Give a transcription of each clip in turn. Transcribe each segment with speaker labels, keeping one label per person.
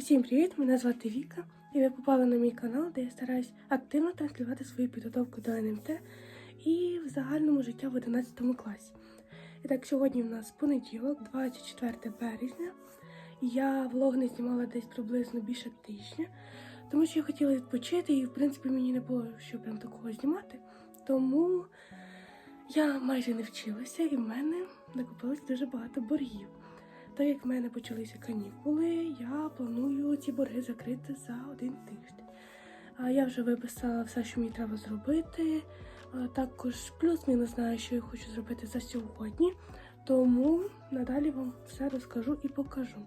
Speaker 1: Усім привіт! Мене звати Віка, і ви попали на мій канал, де я стараюсь активно транслювати свою підготовку до НМТ і в загальному життя в 11 класі. І так, сьогодні в нас понеділок, 24 березня. Я влог не знімала десь приблизно більше тижня, тому що я хотіла відпочити, і в принципі мені не було що прям такого знімати. Тому я майже не вчилася, і в мене накопилось дуже багато боргів. Так як в мене почалися канікули, я планую ці борги закрити за один тиждень. Я вже виписала все, що мені треба зробити. Також плюс-мінус знаю, що я хочу зробити за сьогодні. Тому надалі вам все розкажу і покажу.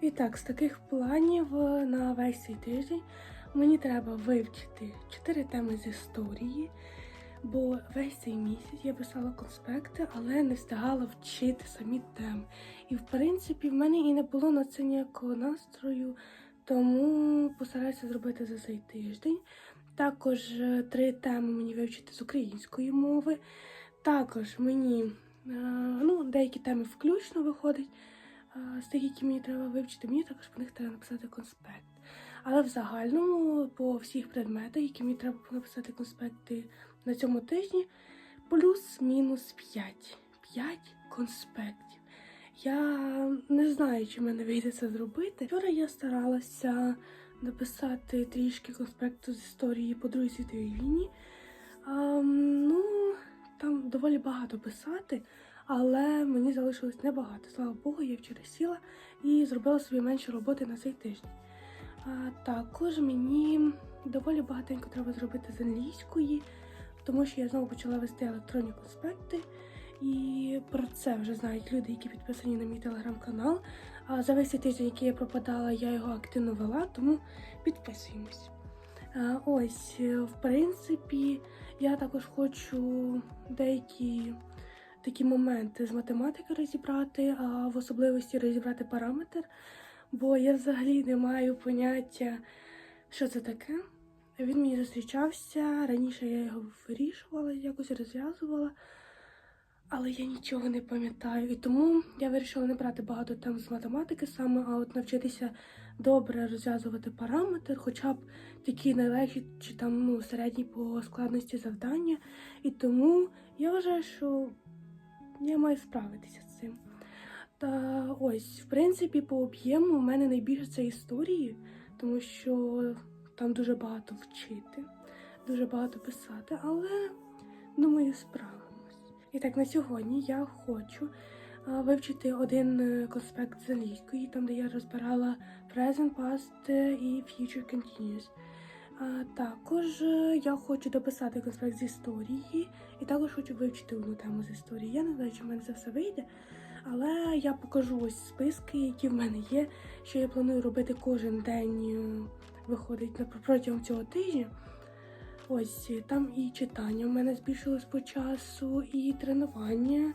Speaker 1: І так, з таких планів е, на весь цей тиждень мені треба вивчити 4 теми з історії. Бо весь цей місяць я писала конспекти, але не встигала вчити самі теми. І в принципі в мене і не було на це ніякого настрою, тому постараюся зробити за цей тиждень. Також е, три теми мені вивчити з української мови. Також мені е, ну, деякі теми включно виходять. е, З тих, які мені треба вивчити, мені також по них треба написати конспект. Але в загальному по всіх предметах, які мені треба написати конспекти на цьому тижні, плюс-мінус 5. 5 конспектів. Я не знаю, чи мене вийде це зробити. Вчора я старалася написати трішки конспекту з історії по Другій світовій війні. А, ну, там доволі багато писати, але мені залишилось небагато. Слава Богу, я вчора сіла і зробила собі менше роботи на цей тиждень. Також мені доволі багатенько треба зробити з англійської, тому що я знову почала вести електронні конспекти. І про це вже знають люди, які підписані на мій телеграм-канал. А за весь цей тиждень, який я пропадала, я його активно вела, тому підписуємось. Ось, е, в принципі, я також хочу деякі такі моменти з математики розібрати, а в особливості розібрати параметр, бо я взагалі не маю поняття, що це таке. Він мені зустрічався. Раніше я його вирішувала, якось розв'язувала, але я нічого не пам'ятаю. І тому я вирішила не брати багато тем з математики саме, а от навчитися добре розв'язувати параметр, хоча б такі найлегші чи там ну, середні по складності завдання. І тому я вважаю, що я маю справитися. Та ось, в принципі, по об'єму у мене найбільше це історії, тому що там дуже багато вчити, дуже багато писати, але думаю, справимось. І так, на сьогодні я хочу вивчити один е, конспект з англійської, там де я розбирала Present, Past і Future Continuous. А, також е, я хочу дописати конспект з історії, і також хочу вивчити одну тему з історії. Я не знаю, чи в мене це все вийде. Але я покажу ось списки, які в мене є, що я планую робити кожен день, е, виходить протягом цього тижня. Ось е, там і читання в мене збільшилось по часу, і тренування.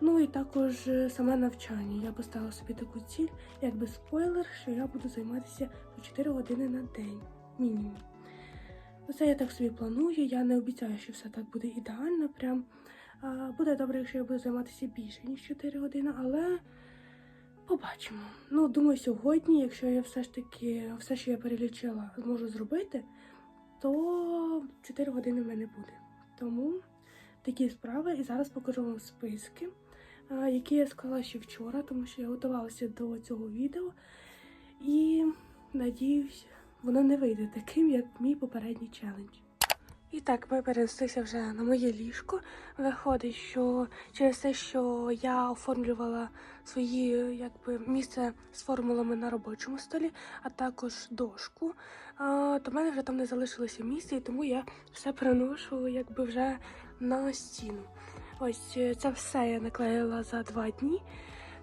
Speaker 1: Ну і також е, саме навчання. Я поставила собі таку ціль, якби спойлер, що я буду займатися по 4 години на день, мінімум. Оце я так собі планую. Я не обіцяю, що все так буде ідеально. Прям буде добре, якщо я буду займатися більше ніж 4 години, але побачимо. Ну, думаю, сьогодні, якщо я все ж таки все, що я перелічила, зможу зробити, то 4 години в мене буде. Тому такі справи. І зараз покажу вам списки, які я склала ще вчора, тому що я готувалася до цього відео. І надіюсь, воно не вийде таким, як мій попередній челендж. І так, ми перенеслися вже на моє ліжко. Виходить, що через те, що я оформлювала свої якби місце з формулами на робочому столі, а також дошку, то в мене вже там не залишилося місця, і тому я все переношу якби вже на стіну. Ось е, це все я наклеїла за два дні.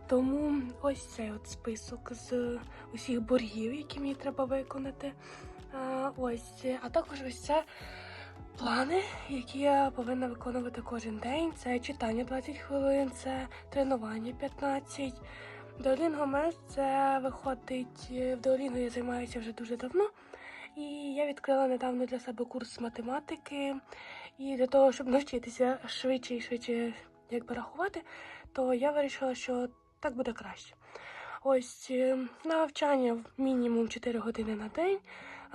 Speaker 1: Тому ось цей от список з усіх боргів, які мені треба виконати. Ось, а також ось це плани, які я повинна виконувати кожен день. Це читання 20 хвилин, це тренування 15. Duolingo Math це виходить в Duolingo я займаюся вже дуже давно. І я відкрила недавно для себе курс математики. І для того, щоб навчитися швидше і швидше якби рахувати, то я вирішила, що так буде краще. Ось е, навчання мінімум 4 години на день,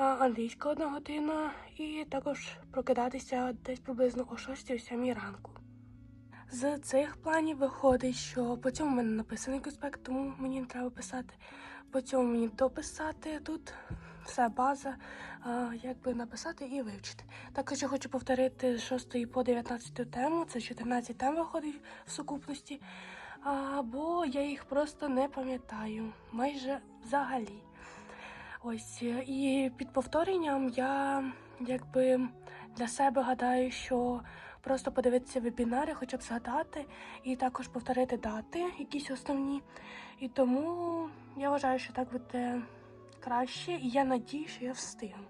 Speaker 1: англійська одна година, і також прокидатися десь приблизно о 6-7 ранку. З цих планів виходить, що по цьому в мене написаний конспект, тому мені не треба писати. По цьому мені дописати. Тут все база, а, якби написати і вивчити. Також я хочу повторити з 6 по 19 тему. Це 14 тем виходить в сукупності. А, бо я їх просто не пам'ятаю майже взагалі. Ось е, і під повторенням я якби для себе гадаю, що просто подивитися вебінари, хоча б згадати, і також повторити дати, якісь основні. І тому я вважаю, що так буде краще, і я надію, що я встигну.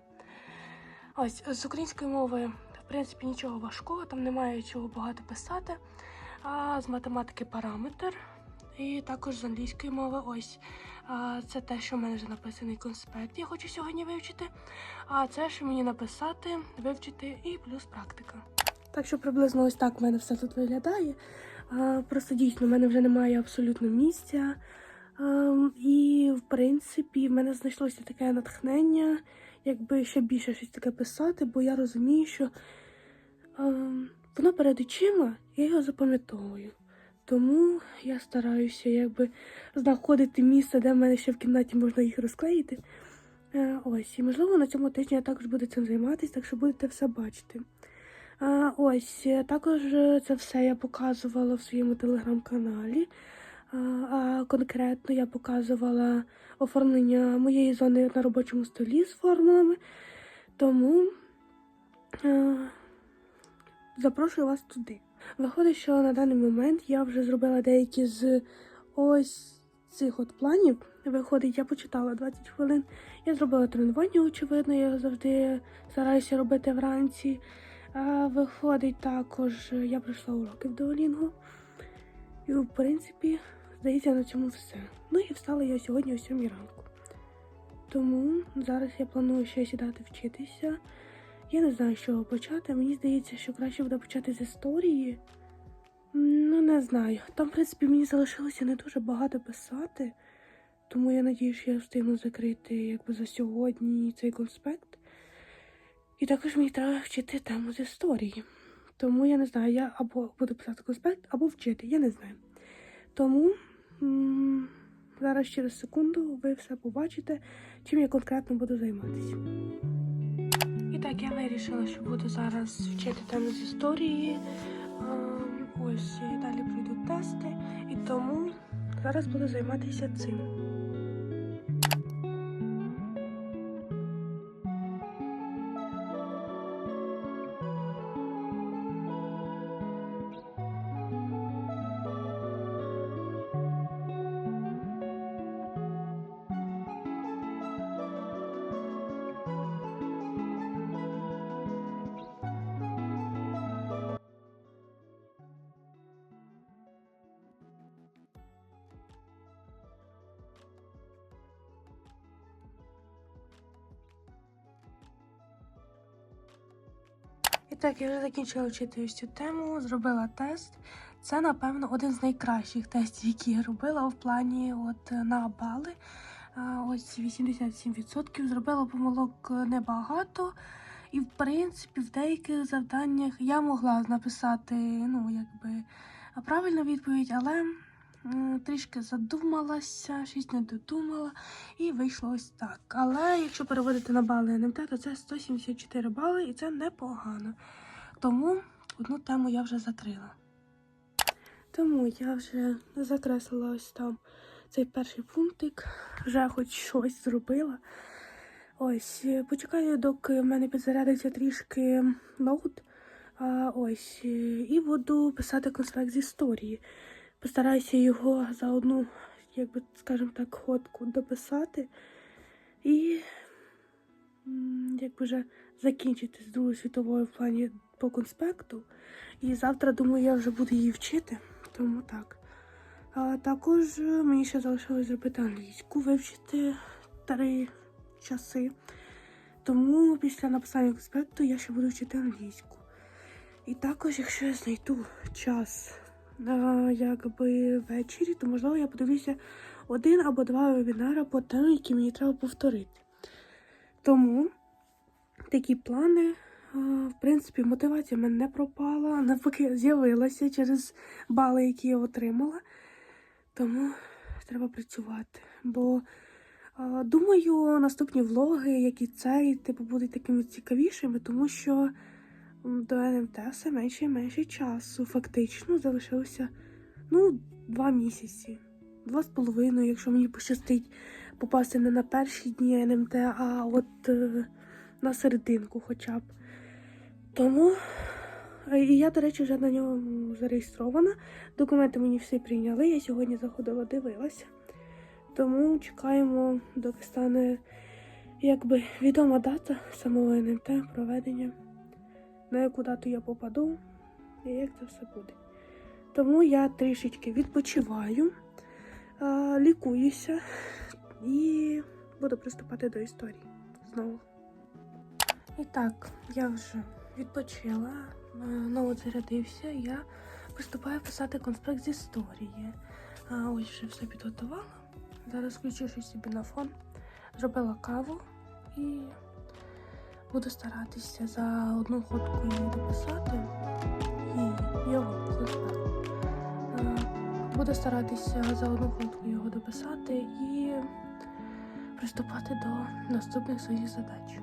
Speaker 1: Ось з української мови, в принципі, нічого важкого, там немає чого багато писати. А з математики параметр. І також з англійської мови ось. Це те, що в мене вже написаний конспект. Я хочу сьогодні вивчити. А це, що мені написати, вивчити і плюс практика. Так що приблизно ось так в мене все тут виглядає. Просто дійсно в мене вже немає абсолютно місця. І в принципі в мене знайшлося таке натхнення, якби ще більше щось таке писати, бо я розумію, що а, воно перед очима, я його запам'ятовую. Тому я стараюся якби знаходити місце, де в мене ще в кімнаті можна їх розклеїти. Е, ось, і можливо на цьому тижні я також буду цим займатися, так що будете все бачити. Ось, е, також е, це все я показувала в своєму телеграм-каналі. А, конкретно я показувала оформлення моєї зони на робочому столі з формулами. Тому е, запрошую вас туди. Виходить, що на даний момент я вже зробила деякі з ось цих от планів. Виходить, я почитала 20 хвилин. Я зробила тренування, очевидно, я завжди стараюся робити вранці. А виходить також, я пройшла уроки в Duolingo. І, в принципі, здається, на цьому все. Ну і встала я сьогодні о 7 ранку. Тому зараз я планую ще сідати вчитися. Я не знаю, з чого почати. Мені здається, що краще буде почати з історії. Ну, не знаю. Там, в принципі, мені залишилося не дуже багато писати, тому я надію, що я встигну закрити якби за сьогодні цей конспект. І також мені треба вчити тему з історії. Тому я не знаю, я або буду писати конспект, або вчити, я не знаю. Тому зараз через секунду ви все побачите, чим я конкретно буду займатися. Так, я вирішила, що буду зараз вчити тему з історії. Ем, Ось далі пройдуть тести, і тому зараз буду займатися цим. Так, я вже закінчила вчити ось цю тему, зробила тест. Це, напевно, один з найкращих тестів, які я робила в плані от на бали. Ось 87%. Зробила помилок небагато. І, в принципі, в деяких завданнях я могла написати, ну, якби правильну відповідь, але трішки задумалася, щось не додумала, і вийшло ось так. Але якщо переводити на бали НМТ, то це 174 бали, і це непогано. Тому одну тему я вже закрила. Тому я вже закреслила ось там цей перший пунктик, вже хоч щось зробила. Ось, е, почекаю, доки в мене підзарядиться трішки ноут. А, ось, е, і буду писати конспект з історії. Постараюся його за одну, як би, скажімо так, ходку дописати. І м, якби вже закінчити з Другою світовою в плані по конспекту. І завтра, думаю, я вже буду її вчити. Тому так. А також е, мені ще залишилось зробити англійську, вивчити три часи. Тому після написання конспекту я ще буду вчити англійську. І також, якщо я знайду час якби ввечері, то можливо я подивлюся один або два вебінари по темі, які мені треба повторити. Тому такі плани. В принципі, мотивація в мене не пропала, навпаки, з'явилася через бали, які я отримала. Тому треба працювати. Бо думаю, наступні влоги, як і цей, типу, будуть такими цікавішими, тому що до НМТ все менше і менше часу. Фактично залишилося ну, два місяці, два з половиною, якщо мені пощастить попасти не на перші дні НМТ, а от е, на серединку хоча б. Тому е, і я, до речі, вже на нього зареєстрована. Документи мені всі прийняли. Я сьогодні заходила, дивилася. Тому чекаємо, доки стане якби відома дата самого НМТ проведення, на яку дату я попаду і як це все буде. Тому я трішечки відпочиваю, лікуюся і буду приступати до історії знову. І так, я вже відпочила, е, ноут зарядився, я приступаю писати конспект з історії. Ось вже все підготувала. Зараз включу щось собі на фон, зробила каву і буду старатися за одну ходку її дописати. І його конспект. Е, Буду старатися за одну ходку його дописати і приступати до наступних своїх задач.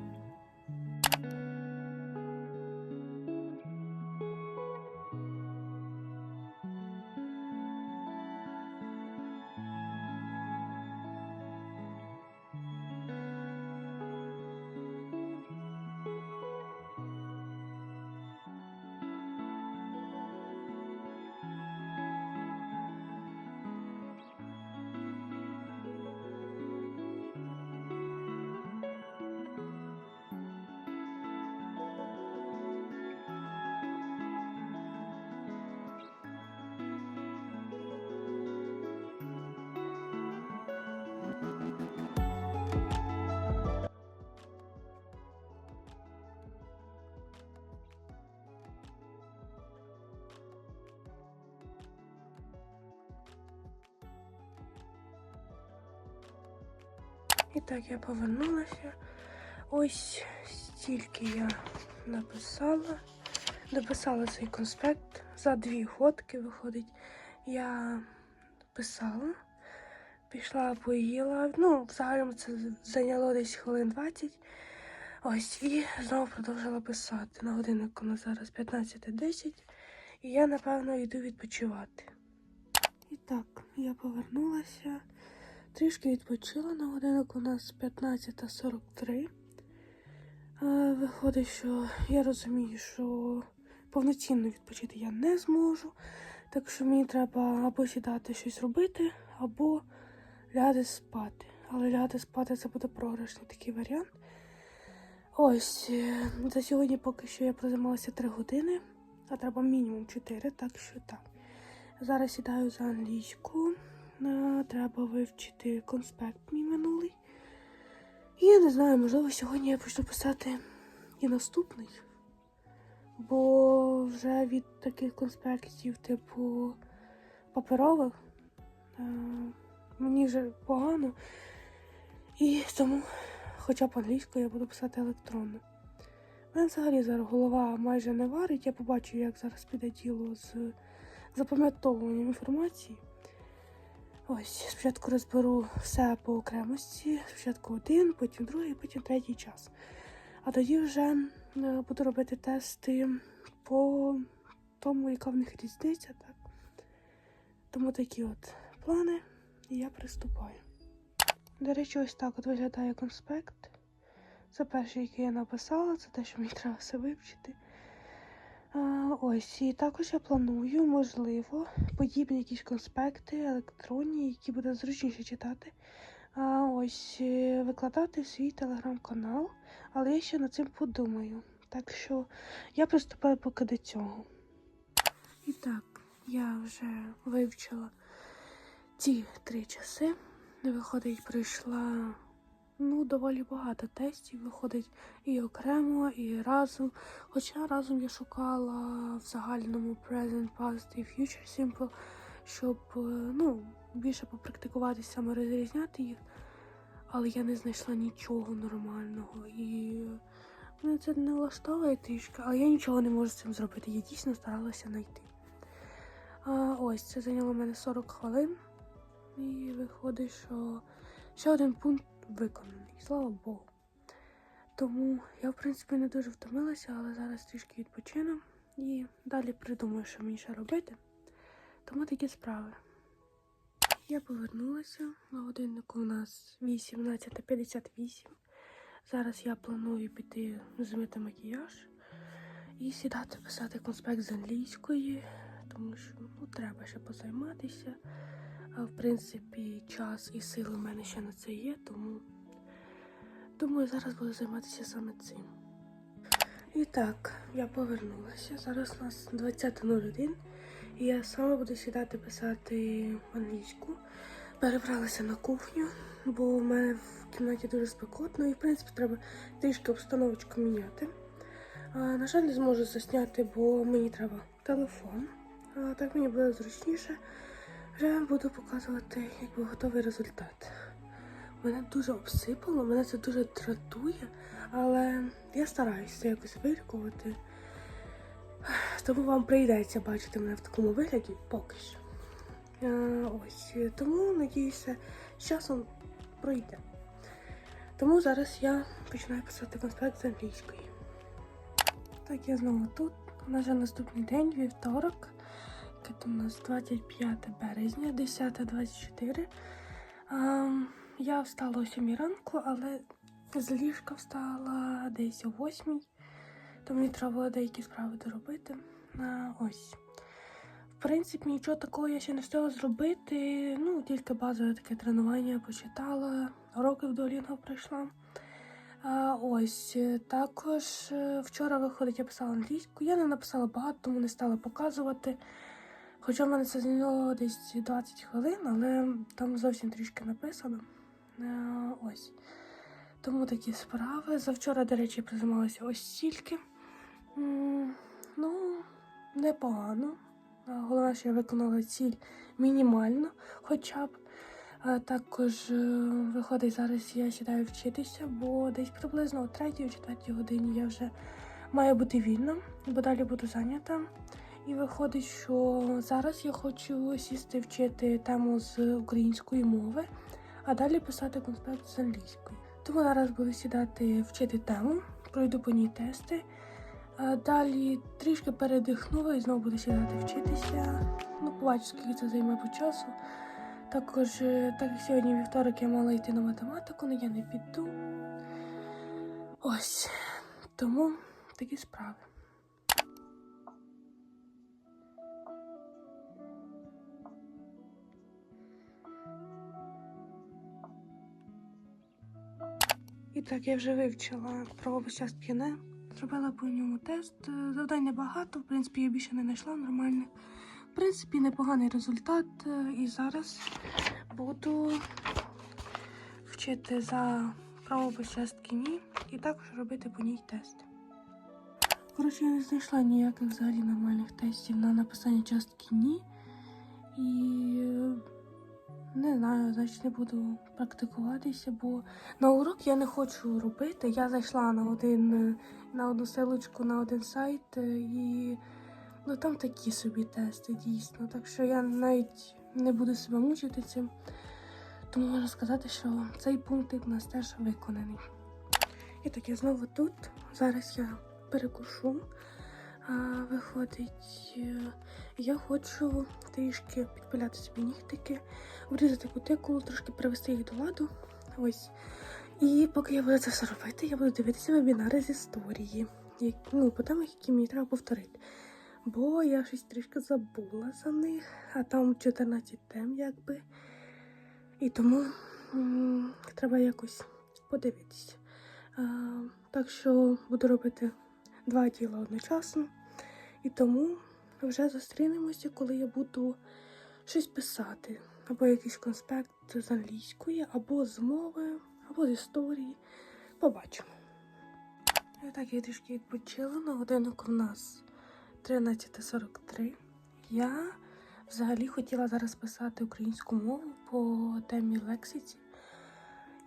Speaker 1: Так, я повернулася. Ось стільки я написала. Дописала цей конспект. За дві ходки виходить. Я писала, пішла, поїла. Ну, взагалі це зайняло десь хвилин 20. Ось, і знову продовжила писати. На годиннику на зараз 15.10. І я, напевно, йду відпочивати. І так, я повернулася. Трішки відпочила на годинок у нас 15.43. Е, Виходить, що я розумію, що повноцінно відпочити я не зможу. Так що мені треба або сідати щось робити, або ляти спати. Але ляти спати це буде програшний такий варіант. Ось, е, за сьогодні поки що я прозаймалася 3 години, а треба мінімум 4, так що так. Зараз сідаю за англійську. Е, Треба вивчити конспект мій минулий. І я не знаю, можливо, сьогодні я почну писати і наступний. Бо вже від таких конспектів, типу паперових, е, мені вже погано. І тому, хоча б англійською, я буду писати електронно. У мене взагалі зараз голова майже не варить. Я побачу, як зараз піде діло з запам'ятовуванням інформації. Ось, спочатку розберу все по окремості. Спочатку один, потім другий, потім третій час. А тоді вже е, буду робити тести по тому, яка в них різниця. Так? Тому такі от плани, і я приступаю. До речі, ось так от виглядає конспект. Це перший, який я написала, це те, що мені треба все вивчити. А, ось, і також я планую, можливо, подібні якісь конспекти електронні, які буде зручніше читати. Ось е, викладати в свій телеграм-канал, але я ще над цим подумаю. Так що я приступаю поки до цього. І так, я вже вивчила ці три часи. Виходить, пройшла ну, доволі багато тестів. Виходить і окремо, і разом. Хоча разом я шукала в загальному present, past і future simple, щоб е, ну, більше попрактикуватися, саме розрізняти їх, але я не знайшла нічого нормального. І мене це не влаштовує трішки, але я нічого не можу з цим зробити. Я дійсно старалася знайти. А, ось це зайняло мене 40 хвилин. І виходить, що ще один пункт виконаний. Слава Богу. Тому я, в принципі, не дуже втомилася, але зараз трішки відпочину і далі придумаю, що мені ще робити. Тому такі справи. Я повернулася. На годиннику у нас 18.58. Зараз я планую піти змити макіяж і сідати писати конспект з англійської, тому що ну, треба ще позайматися. А в принципі, час і сили в мене ще на це є, тому думаю, зараз буду займатися саме цим. І так, я повернулася. Зараз у нас 20.01. І я саме буду сідати писати англійську. Перебралася на кухню, бо в мене в кімнаті дуже спекотно, і в принципі треба трішки обстановочку міняти. А, на жаль, не зможу засняти, бо мені треба телефон. А, так мені буде зручніше. Вже буду показувати якби готовий результат. Мене дуже обсипало, мене це дуже дратує, але я стараюся це якось вилікувати. Тому вам прийдеться бачити мене в такому вигляді поки що. Е, ось, тому надіюся, з часом пройде. Тому зараз я починаю писати конспект з англійської. Так, я знову тут. У нас вже наступний день, вівторок. У нас 25 березня, 10.24. Ем, я встала о 7 ранку, але з ліжка встала десь о 8. То мені треба було деякі справи доробити. А, ось. В принципі, нічого такого я ще не встигла зробити. Ну, тільки базове таке тренування почитала, уроки в Duolingo пройшла. А, ось е, також е, вчора виходить, я писала англійську. Я не написала багато, тому не стала показувати. Хоча в мене це зайняло десь 20 хвилин, але там зовсім трішки написано. А, ось. Тому такі справи. Завчора, до речі, призаймалася ось стільки. Ну, непогано. Головне, що я виконала ціль мінімально, хоча б. А також е, виходить, зараз я сідаю вчитися, бо десь приблизно о 3-4 годині я вже маю бути вільна, бо далі буду зайнята. І виходить, що зараз я хочу сісти вчити тему з української мови, а далі писати конспект з англійської. Тому зараз буду сідати вчити тему, пройду по ній тести. Далі трішки передихнула і знову буду сідати вчитися. Ну, побачу, скільки це займе по часу. Також, е, так як сьогодні вівторок я мала йти на математику, але я не піду. Ось. Тому такі справи. Так, я вже вивчила правову частки не. Зробила по ньому тест. Е, Завдань небагато, в принципі, я більше не знайшла нормальних. В принципі, непоганий результат. е, І зараз буду вчити за правову частки ні і також робити по ній тест. Коротше, я не знайшла ніяких взагалі нормальних тестів на написання частки ні. І е, не знаю, значить не буду практикуватися, бо на урок я не хочу робити. Я зайшла на один на одну силочку на один сайт е, і ну там такі собі тести дійсно. Так що я навіть не буду себе мучити цим. Тому можу сказати, що цей пункт у нас теж виконаний. І так, я знову тут. Зараз я перекушу. Виходить, е, я хочу трішки підпиляти собі нігтики, врізати кутикулу, трошки привести їх до ладу. Ось. І поки я буду це все робити, я буду дивитися вебінари з історії, як, ну, по темах, які мені треба повторити. Бо я щось трішки забула за них, а там 14 тем, якби. І тому треба якось подивитися. Так що буду робити два діла одночасно. І тому вже зустрінемося, коли я буду щось писати. Або якийсь конспект з англійської, або з мови, або з історії. Побачимо. Так я трішки відпочила. На годиннику в нас 13.43. Я Взагалі хотіла зараз писати українську мову по темі лексиці.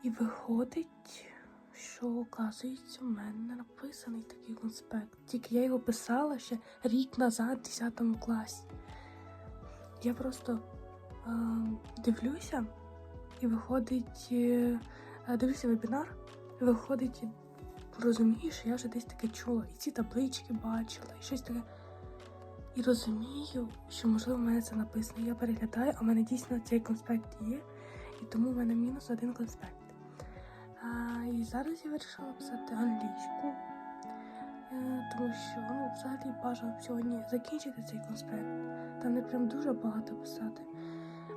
Speaker 1: І виходить, що оказується, в мене написаний такий конспект. Тільки я його писала ще рік назад, в 10 класі. Я просто е, дивлюся, і виходить, е, е, дивлюся вебінар, і виходить, і розумію, я вже десь таке чула. І ці таблички бачила, і щось таке. І розумію, що можливо в мене це написано. Я переглядаю, а в мене дійсно цей конспект є, і тому в мене мінус один конспект. І зараз я вирішила писати англійську, е, тому що ну, взагалі бажано сьогодні закінчити цей конспект. Там не прям дуже багато писати,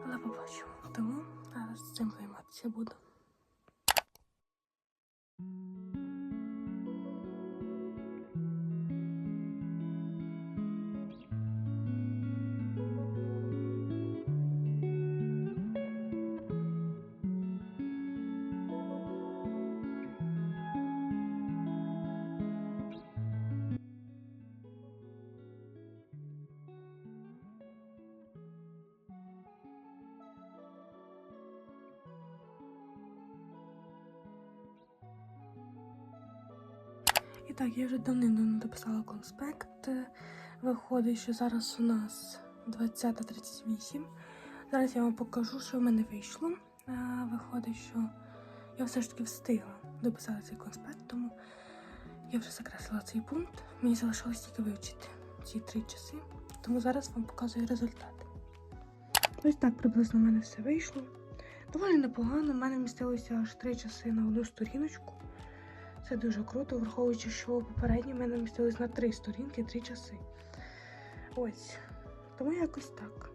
Speaker 1: але побачимо. Тому зараз цим займатися буду. І так, я вже давним-давно дописала конспект. Виходить, що зараз у нас 20.38. Зараз я вам покажу, що в мене вийшло. Виходить, що я все ж таки встигла дописати цей конспект, тому я вже закреслила цей пункт. Мені залишилось тільки вивчити ці три часи. Тому зараз вам показую результати. Ось так приблизно в мене все вийшло. Доволі непогано. В мене вмістилося аж три часи на одну сторіночку. Це дуже круто, враховуючи, що попередні мене вмістились на три сторінки, три часи. Ось. Тому якось так.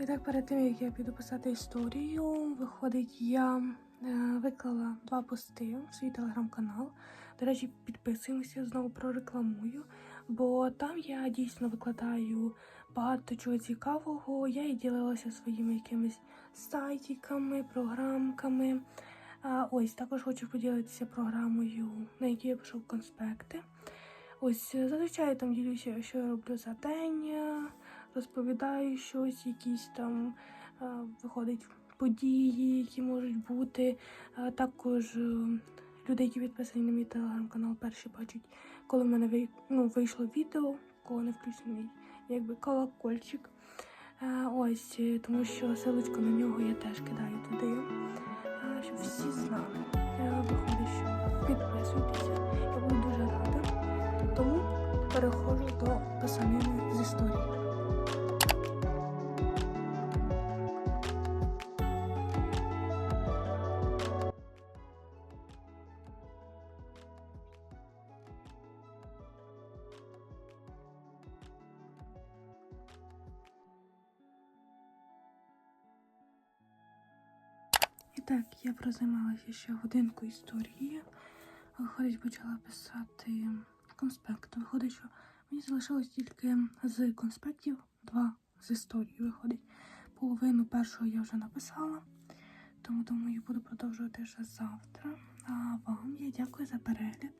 Speaker 1: І так, перед тим, як я піду писати історію, виходить, я е, виклала два пости в свій телеграм-канал. До речі, підписуємося, знову прорекламую, бо там я дійсно викладаю багато чого цікавого. Я і ділилася своїми якимись сайтиками, програмками. А, ось також хочу поділитися програмою, на якій я пишу конспекти. Ось е, зазвичай там ділюся, що я роблю за день, е, розповідаю щось, якісь там е, виходить події, які можуть бути. А також люди, які підписані на мій телеграм-канал, перші бачать, коли в мене ну, вийшло відео, коли не включений якби колокольчик. Ось, е, тому що силочку на нього я теж кидаю туди, щоб всі знали. Е, Виходить, що я прозаймалася ще годинку історії. Виходить, почала писати конспект. Виходить, що мені залишилось тільки з конспектів два з історії. Виходить, половину першого я вже написала, тому думаю, буду продовжувати вже завтра. А вам я дякую за перегляд.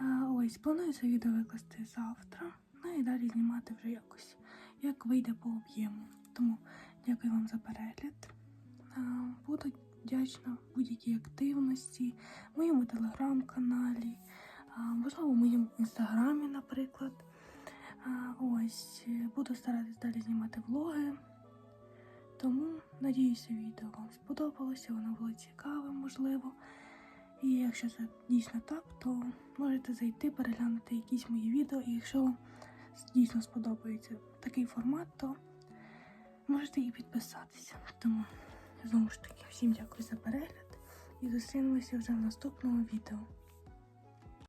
Speaker 1: А, ось, планую це відео викласти завтра. Ну і далі знімати вже якось, як вийде по об'єму. Тому дякую вам за перегляд. А, Буду вдячна будь-якій активності в моєму телеграм-каналі, можливо, в моєму інстаграмі, наприклад. Ось буду старатись далі знімати влоги. Тому надіюся, відео вам сподобалося, воно було цікаве, можливо. І якщо це дійсно так, то можете зайти, переглянути якісь мої відео. І якщо вам дійсно сподобається такий формат, то можете і підписатися. Тому Знову ж таки, всім дякую за перегляд і зустрінемося вже в наступному відео.